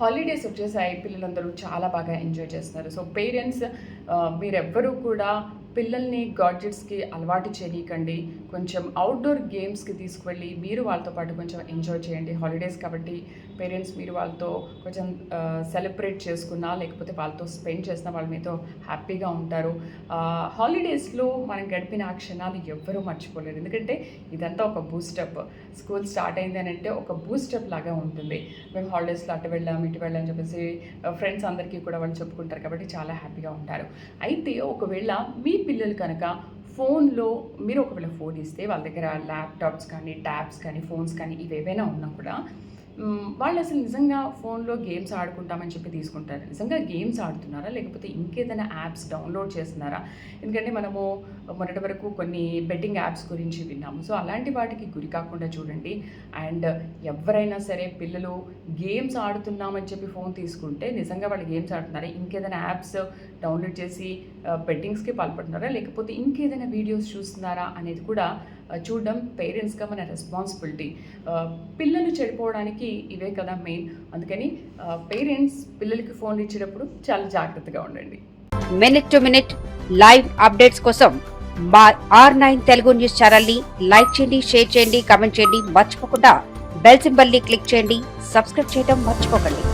Holidays వచ్చేసాయి పిల్లలందరూ చాలా బాగా ఎంజాయ్ చేస్తున్నారు. సో పేరెంట్స్ మీరెవ్వరూ కూడా పిల్లల్ని గాడ్జెట్స్కి అలవాటు చేయకండి కొంచెం అవుట్డోర్ గేమ్స్కి తీసుకువెళ్ళి మీరు వాళ్ళతో పాటు కొంచెం ఎంజాయ్ చేయండి హాలిడేస్ కాబట్టి. పేరెంట్స్ మీరు వాళ్ళతో కొంచెం సెలబ్రేట్ చేసుకున్నా లేకపోతే వాళ్ళతో స్పెండ్ చేసిన వాళ్ళ మీతో హ్యాపీగా ఉంటారు. హాలిడేస్లో మనం గడిపిన ఆ క్షణాలు ఎవ్వరూ మర్చిపోలేరు. ఎందుకంటే ఇదంతా ఒక బూస్టప్ స్కూల్ స్టార్ట్ అయింది అని అంటే ఒక బూస్టప్ లాగా ఉంటుంది. మేము హాలిడేస్లో అటు వెళ్ళాం ఇటు వెళ్ళాం చెప్పేసి ఫ్రెండ్స్ అందరికీ కూడా వాళ్ళు చెప్పుకుంటారు కాబట్టి చాలా హ్యాపీగా ఉంటారు. అయితే ఒకవేళ మీ పిల్లలు కనుక ఫోన్లో మీరు ఒకవేళ ఫోన్ ఇస్తే వాళ్ళ దగ్గర ల్యాప్టాప్స్ కానీ ట్యాబ్స్ కానీ ఫోన్స్ కానీ ఇవేవైనా ఉన్నా కూడా వాళ్ళు అసలు నిజంగా ఫోన్లో గేమ్స్ ఆడుకుంటామని చెప్పి తీసుకుంటారు. నిజంగా గేమ్స్ ఆడుతున్నారా? లేకపోతే ఇంకేదైనా యాప్స్ డౌన్లోడ్ చేస్తున్నారా? ఎందుకంటే మనము మొన్నటి వరకు కొన్ని బెట్టింగ్ యాప్స్ గురించి విన్నాము. సో అలాంటి వాటికి గురి కాకుండా చూడండి. అండ్ ఎవరైనా సరే పిల్లలు గేమ్స్ ఆడుతున్నామని చెప్పి ఫోన్ తీసుకుంటే నిజంగా వాళ్ళు గేమ్స్ ఆడుతున్నారా? ఇంకేదైనా యాప్స్ డౌన్లోడ్ చేసి బెట్టింగ్స్కి పాల్పడుతున్నారా? లేకపోతే ఇంకేదైనా వీడియోస్ చూస్తున్నారా? అనేది కూడా చూడడం పేరెంట్స్గా మన రెస్పాన్సిబిలిటీ పిల్లలు చెడిపోవడానికి ఇవే కదా మెయిన్ అందుకని పేరెంట్స్ పిల్లలకి ఫోన్ ఇచ్చేటప్పుడు చాలా జాగ్రత్తగా ఉండండి. Minute to minute live updates కోసం మా ఆర్ నైన్ తెలుగు న్యూస్ ఛానల్ని లైక్ చేయండి షేర్ చేయండి కామెంట్ చేయండి. మర్చిపోకుండా బెల్ సింబల్ని క్లిక్ చేయండి. సబ్స్క్రైబ్ చేయడం మర్చిపోకండి.